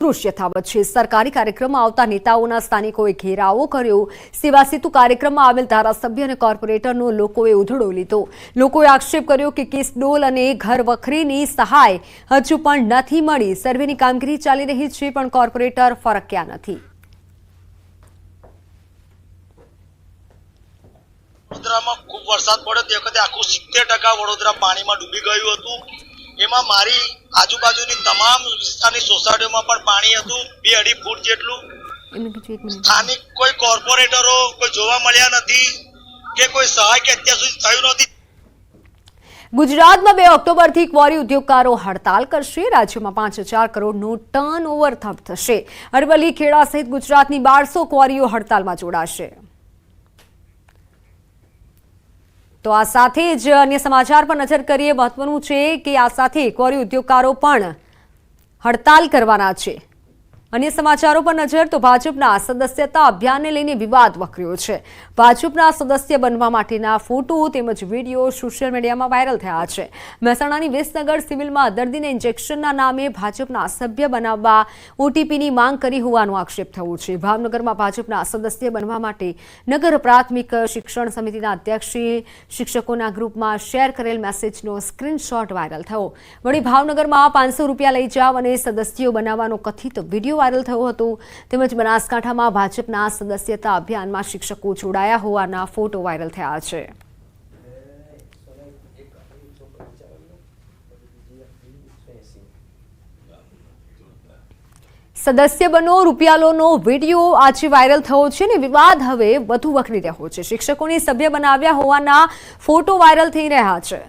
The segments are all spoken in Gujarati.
યથાવત છે. સરકારી કાર્યક્રમમાં આવતા નેતાઓના સ્થાનિકોએ ઘેરાવો કર્યો. સેવા સેતુ કાર્યક્રમમાં આવેલ ધારાસભ્ય અને કોર્પોરેટરનો લોકોએ ઉધડો લીધો. લોકોએ આક્ષેપ કર્યો કે કેસડોલ અને ઘર વખરીની સહાય હજુ પણ નથી મળી. સર્વેની કામગીરી ચાલી રહી છે, પણ કોર્પોરેટર ફરક્યા નથી. વડોદરામાં ખૂબ વરસાદ પડ્યો. તે વખતે આખું સિત્તેર ટકા વડોદરા પાણીમાં ડૂબી ગયું હતું. એમાં મારી આજુબાજુની તમામ વિસ્તારની સોસાયટીઓમાં પણ પાણી હતું બે અઢી ફૂટ જેટલું. સ્થાનિક કોઈ કોર્પોરેટરો કોઈ જોવા મળ્યા નથી કે કોઈ સહાય કે અત્યાર સુધી થયું નથી. ગુજરાતમાં બે ઓક્ટોબરથી ક્વોરી ઉદ્યોગકારો હડતાલ કરશે. રાજ્યમાં પાંચ હજાર કરોડનું ટર્ન ઓવર થશે. અરવલ્લી ખેડા સહિત ગુજરાતની બારસો ક્વોરીઓ હડતાલમાં જોડાશે. તો આ સાથે જ અન્ય સમાચાર પર નજર કરીએ. મહત્વનું છે કે આ સાથે કોરી ઉદ્યોગકારો પણ હડતાલ કરવાના છે. અન્ય સમાચારો પર નજર, તો ભાજપના સદસ્યતા અભિયાનને લઈને વિવાદ વકર્યો છે. ભાજપના સદસ્ય બનવા માટેના ફોટો તેમજ વીડિયો સોશિયલ મીડિયામાં વાયરલ થયા છે. મહેસાણાની વિસનગર સિવિલમાં દર્દીને ઇન્જેક્શનના નામે ભાજપના સભ્ય બનાવવા ઓટીપીની માંગ કરી હોવાનો આક્ષેપ થયો છે. ભાવનગરમાં ભાજપના સદસ્ય બનવા માટે નગર પ્રાથમિક શિક્ષણ સમિતિના અધ્યક્ષે શિક્ષકોના ગ્રુપમાં શેર કરેલ મેસેજનો સ્ક્રીનશોટ વાયરલ થયો. વળી ભાવનગરમાં પાંચસો રૂપિયા લઈ જાવ અને સદસ્યો બનાવવાનો કથિત વીડિયો વાયરલ થયું હતું. તેમજ બનાસકાંઠામાં ભાજપના સદસ્યતા અભિયાનમાં શિક્ષકો જોડાયા હોવાના ફોટો વાયરલ થયા છે. સદસ્ય બનો રૂપિયાલોનો વીડિયો આજે વાયરલ થયો છે ને વિવાદ હવે વધુ વખરી રહ્યો છે. શિક્ષકોને સભ્ય બનાવ્યા હોવાના ફોટો વાયરલ થઈ રહ્યા છે.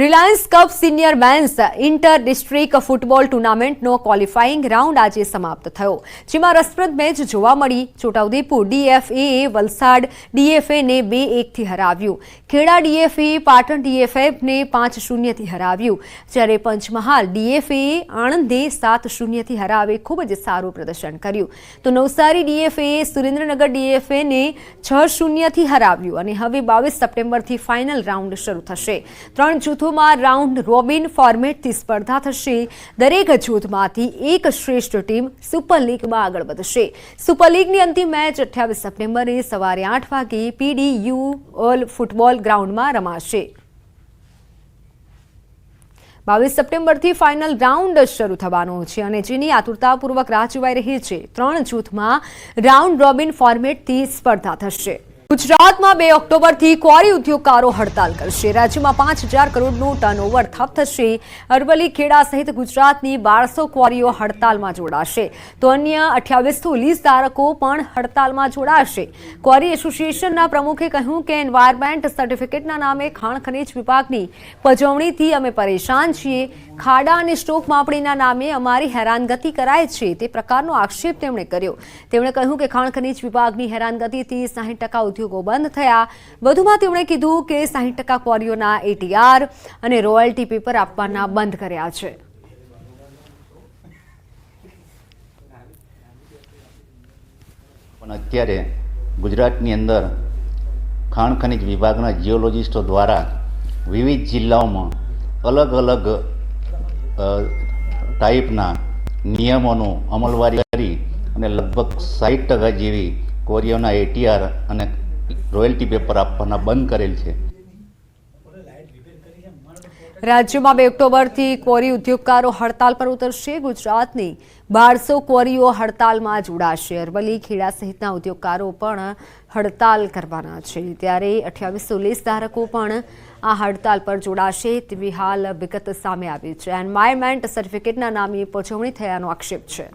Reliance cup senior men's inter district football ટુર્નામેન્ટનો qualifying round આજે સમાપ્ત થયો. જેમાં રસપ્રદ મેચ જોવા મળી. છોટાઉદેપુર ડીએફએ વલસાડ ડીએફએને બે એકથી હરાવ્યું. ખેડા ડીએફએ પાટણ ડીએફએફને પાંચ શૂન્યથી હરાવ્યું. જ્યારે પંચમહાલ ડીએફએ આણંદે સાત શૂન્યથી હરાવે ખૂબ જ સારું પ્રદર્શન કર્યું. તો નવસારી ડીએફએ સુરેન્દ્રનગર ડીએફએને છ શૂન્યથી હરાવ્યું. અને હવે બાવીસ સપ્ટેમ્બરથી ફાઇનલ રાઉન્ડ શરૂ થશે. ત્રણ જૂથોમાં રાઉન્ડ રોબિન ફોર્મેટથી સ્પર્ધા થશે. દરેક જૂથમાંથી એક શ્રેષ્ઠ ટીમ સુપર લીગમાં આગળ વધશે. સુપર લીગની અંતિમ મેચ અઠ્યાવીસ સપ્ટેમ્બરે સવારે આઠ વાગે પીડીયુ ઓલ ફૂટબોલ ગ્રાઉન્ડમાં રમાશે. બાવીસ સપ્ટેમ્બરથી ફાઇનલ રાઉન્ડ શરૂ થવાનો છે અને જેની આતુરતાપૂર્વક રાહ જોવાઈ રહી છે. ત્રણ જૂથમાં રાઉન્ડ રોબિન ફોર્મેટથી સ્પર્ધા થશે. ગુજરાતમાં બે ઓક્ટોબરથી ક્વોરી ઉદ્યોગકારો હડતાલ કરશે. રાજ્યમાં પાંચ હજાર કરોડનું ટર્નઓવર ઠપ થશે. અરવલ્લી, ખેડા સહિત ગુજરાતની બારસો ક્વોરીઓ હડતાલમાં જોડાશે. તો અન્ય અઠ્યાવીસો લીઝ ધારકો પણ હડતાલમાં જોડાશે. ક્વોરી એસોસિએશનના પ્રમુખે કહ્યું કે એન્વાયરમેન્ટ સર્ટિફિકેટના નામે ખાણ ખનીજ વિભાગની પજવણીથી અમે પરેશાન છીએ. ખાડા અને સ્ટોક માપણીના નામે અમારી હેરાનગતિ કરાય છે તે પ્રકારનો આક્ષેપ તેમણે કર્યો. તેમણે કહ્યું કે ખાણ ખનીજ વિભાગની હેરાનગતિથી સાહીઠ ટકા ઉદ્યોગો બંધ થયા. વધુમાં તેમણે કીધું કે સાહીઠ ટકા ક્વોરીઓના એટીઆર અને રોયલ્ટી પેપર આપવાના બંધ કર્યા છે. પણ અત્યારે ગુજરાતની અંદર ખાણ ખનિજ વિભાગના જીઓલોજિસ્ટો દ્વારા વિવિધ જિલ્લાઓમાં અલગ અલગ ટાઈપના નિયમોનું અમલવારી કરી અને લગભગ સાઠ ટકા જેવી કોરિયોના એટીઆર અને રોયલ્ટી પેપર આપવાના બંધ કરેલ છે. રાજ્યમાં બે ઓક્ટોબરથી ક્વોરી ઉદ્યોગકારો હડતાલ પર ઉતરશે. ગુજરાતની બારસો ક્વોરીઓ હડતાલમાં જોડાશે અરવલ્લી, ખેડા સહિતના ઉદ્યોગકારો પણ હડતાલ કરવાના છે. ત્યારે અઠ્યાવીસો લીસ ધારકો પણ આ હડતાલ પર જોડાશે તેવી હાલ વિગત સામે આવી છે. એન્વાયરમેન્ટ સર્ટિફિકેટના નામે પજવણી થયાનો આક્ષેપ છે.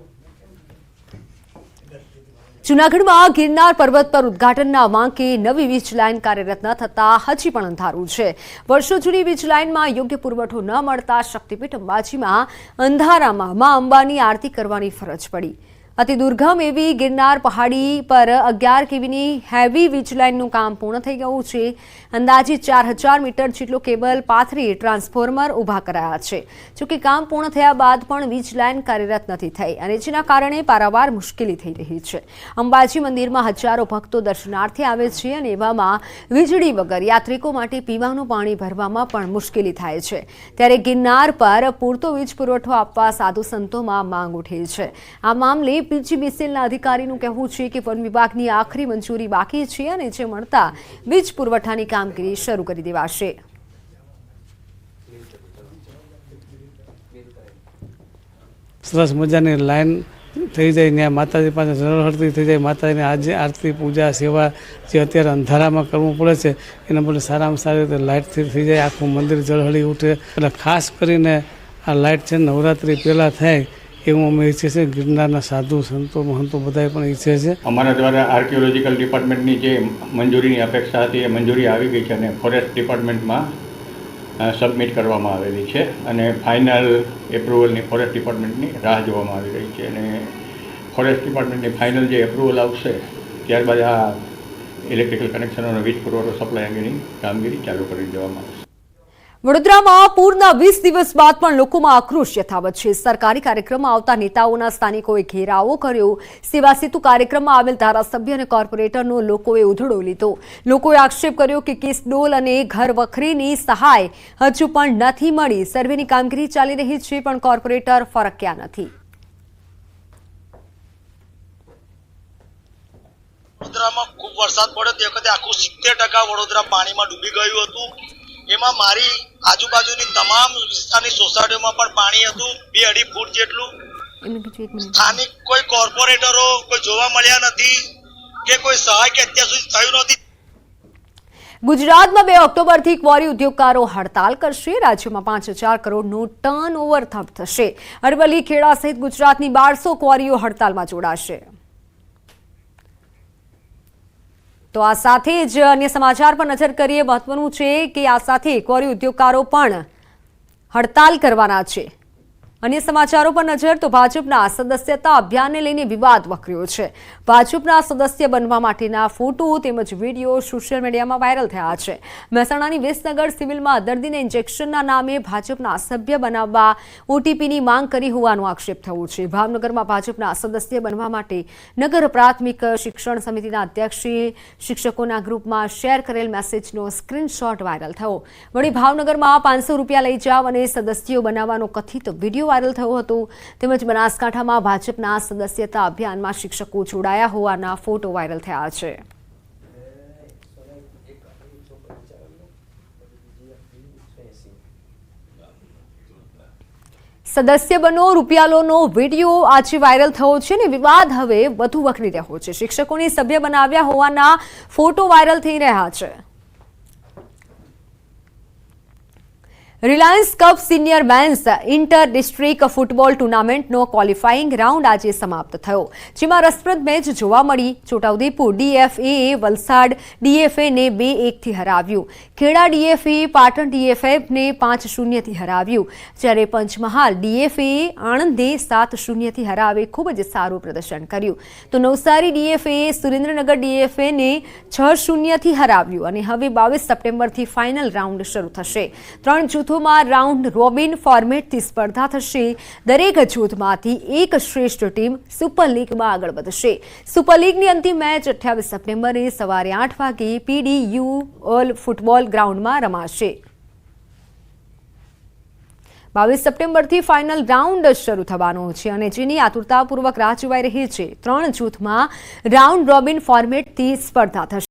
જૂનાગઢમાં ગિરનાર પર્વત પર ઉદઘાટનના વાંકે નવી વીજ લાઇન કાર્યરત ન થતા હજી પણ અંધારું છે. વર્ષો જૂની વીજ લાઇનમાં યોગ્ય પુરવઠો ન મળતા શક્તિપીઠ અંબાજીમાં અંધારામાં મા અંબાની આરતી કરવાની ફરજ પડી. અતિ દુર્ગમ એવી ગિરનાર પહાડી પર અગિયાર કેવીની હેવી વીજ લાઇનનું કામ પૂર્ણ થઈ ગયું છે. અંદાજે ચાર હજાર મીટર જેટલો કેબલ પાથરી ટ્રાન્સફોર્મર ઊભા કરાયા છે. જોકે કામ પૂર્ણ થયા બાદ પણ વીજ લાઇન કાર્યરત નથી થઈ અને જેના કારણે પારાવાર મુશ્કેલી થઈ રહી છે. અંબાજી મંદિરમાં હજારો ભક્તો દર્શનાર્થે આવે છે અને એવામાં વીજળી વગર યાત્રિકો માટે પીવાનું પાણી ભરવામાં પણ મુશ્કેલી થાય છે. ત્યારે ગિરનાર પર પૂરતો વીજ પુરવઠો આપવા સાધુ સંતોમાં માંગ ઉઠી છે. આ મામલે પીજીબીસીએલના અધિકારીનું કહેવું છે કે વન વિભાગની આખરી મંજૂરી બાકી છે અને જે મળતા વીજ પુરવઠાની કામગીરી શરૂ કરી દેવાશે. સરસ મજાની લાઈન થઈ જાય ત્યાં માતાજી પાસે ઝળહળતી થઈ જાય. માતાજીની આજે આરતી, પૂજા, સેવા જે અત્યારે અંધારામાં કરવું પડે છે, એના બદલે સારામાં સારી રીતે લાઇટથી થઈ જાય. આખું મંદિર જળહળી ઉઠે. એટલે ખાસ કરીને આ લાઇટ છે નવરાત્રિ પહેલાં થાય એવું અમે ઈચ્છીએ છીએ. ગિરનારના સાધુ, સંતો, મહંતો બધાએ પણ ઈચ્છે છે. અમારા દ્વારા આર્કિયોલોજીકલ ડિપાર્ટમેન્ટની જે મંજૂરીની અપેક્ષા હતી એ મંજૂરી આવી ગઈ છે અને ફોરેસ્ટ ડિપાર્ટમેન્ટમાં સબમિટ કરવામાં આવેલી છે અને ફાઇનલ એપ્રુવલની ફોરેસ્ટ ડિપાર્ટમેન્ટની રાહ જોવામાં આવી રહી છે અને ફોરેસ્ટ ડિપાર્ટમેન્ટની ફાઇનલ જે એપ્રુવલ આવશે, ત્યારબાદ આ ઇલેક્ટ્રિકલ કનેક્શનોનો વીજ પુરવઠો સપ્લાય અંગેની કામગીરી ચાલુ કરી દેવામાં આવશે. વડોદરામાં પૂરના વીસ દિવસ બાદ પણ લોકોમાં આક્રોશ યથાવત છે. સરકારી કાર્યક્રમમાં આવતા નેતાઓના સ્થાનિકોએ ઘેરાવો કર્યો. સેવા સેતુ કાર્યક્રમમાં આવેલ ધારાસભ્ય અને કોર્પોરેટરનો લોકોએ ઉધડો લીધો. લોકોએ આક્ષેપ કર્યો કે કેસડોલ અને ઘર વખરીની સહાય હજુ પણ નથી મળી. સર્વેની કામગીરી ચાલી રહી છે, પણ કોર્પોરેટર ફરક્યા નથી. વડોદરામાં ખૂબ વરસાદ પડ્યો. તે વખતે આખું સિત્તેર ટકા વડોદરા પાણીમાં ડૂબી ગયું હતું. એમાં મારી આજુબાજુની તમામ વિસ્તારની સોસાયટીઓમાં પણ પાણી હતું. બે અઢી ફૂટ જેટલું. સ્થાનિક કોઈ કોર્પોરેટરો કોઈ જોવા મળ્યા નથી કે કોઈ સહાય કે અત્યાર સુધી થયું નથી. ગુજરાતમાં બે ઓક્ટોબરથી ક્વોરી ઉદ્યોગકારો હડતાલ કરશે. રાજ્યમાં પાંચ હજાર કરોડનું ટર્ન ઓવર થપ થશે. અરવલ્લી ખેડા સહિત ગુજરાતની બારસો ક્વોરીઓ હડતાલમાં જોડાશે. તો આ સાથે જ અન્ય સમાચાર પર નજર કરીએ. મહત્વનું છે કે આ સાથે કોરી ઉદ્યોગકારો પણ હડતાલ કરવાના છે. અન્ય સમાચારો પર નજર, તો ભાજપના સદસ્યતા અભિયાનને લઈને વિવાદ વકર્યો છે. ભાજપના સદસ્ય બનવા માટેના ફોટો તેમજ વીડિયો સોશિયલ મીડિયામાં વાયરલ થયા છે. મહેસાણાની વિસનગર સિવિલમાં દર્દીને ઇન્જેક્શનના નામે ભાજપના સભ્ય બનાવવા ઓટીપીની માંગ કરી હોવાનો આક્ષેપ થયો છે. ભાવનગરમાં ભાજપના સદસ્ય બનવા માટે નગર પ્રાથમિક શિક્ષણ સમિતિના અધ્યક્ષે શિક્ષકોના ગ્રુપમાં શેર કરેલ મેસેજનો સ્ક્રીનશોટ વાયરલ થયો. વળી ભાવનગરમાં પાંચસો રૂપિયા લઈ જાવ અને સદસ્યો બનાવવાનો કથિત વીડિયો વાયરલ થયો હતો. તેમજ બનાસકાંઠામાં ભાજપના સદસ્યતા અભિયાનમાં શિક્ષકો જોડાયા હોવાના ફોટો વાયરલ થયા છે. સદસ્ય બનો, રૂપિયાલોનો વીડિયો આજે વાયરલ થયો છે ને વિવાદ હવે વધુ વકરી રહ્યો છે. શિક્ષકોને સભ્ય બનાવ્યા હોવાના ફોટો વાયરલ થઈ રહ્યા છે. Reliance cup senior men's inter district football ટુર્નામેન્ટનો qualifying round આજે સમાપ્ત થયો. જેમાં રસપ્રદ મેચ જોવા મળી. છોટાઉદેપુર ડીએફએ વલસાડ ડીએફએને બે એકથી હરાવ્યું. ખેડા ડીએફએ, પાટણ ડીએફએફને પાંચ શૂન્યથી હરાવ્યું. જ્યારે પંચમહાલ ડીએફએ આણંદે સાત શૂન્યથી હરાવે ખૂબ જ સારું પ્રદર્શન કર્યું. તો નવસારી ડીએફએ, સુરેન્દ્રનગર ડીએફએને છ શૂન્યથી હરાવ્યું અને હવે બાવીસ સપ્ટેમ્બરથી ફાઇનલ રાઉન્ડ શરૂ થશે. ત્રણ જૂથોમાં રાઉન્ડ રોબિન ફોર્મેટથી સ્પર્ધા થશે. દરેક જૂથમાંથી એક શ્રેષ્ઠ ટીમ સુપર લીગમાં આગળ વધશે. સુપર લીગની અંતિમ મેચ અઠ્યાવીસ સપ્ટેમ્બરે સવારે આઠ વાગે પીડી યુ ઓલ ફૂટબોલ ગ્રાઉન્ડમાં રમાશે. બાવીસ સપ્ટેમ્બરથી ફાઇનલ રાઉન્ડ શરૂ થવાનો છે અને જેની આતુરતાપૂર્વક રાહ જોવાઈ રહી છે. ત્રણ જૂથમાં રાઉન્ડ રોબિન ફોર્મેટથી સ્પર્ધા થશે.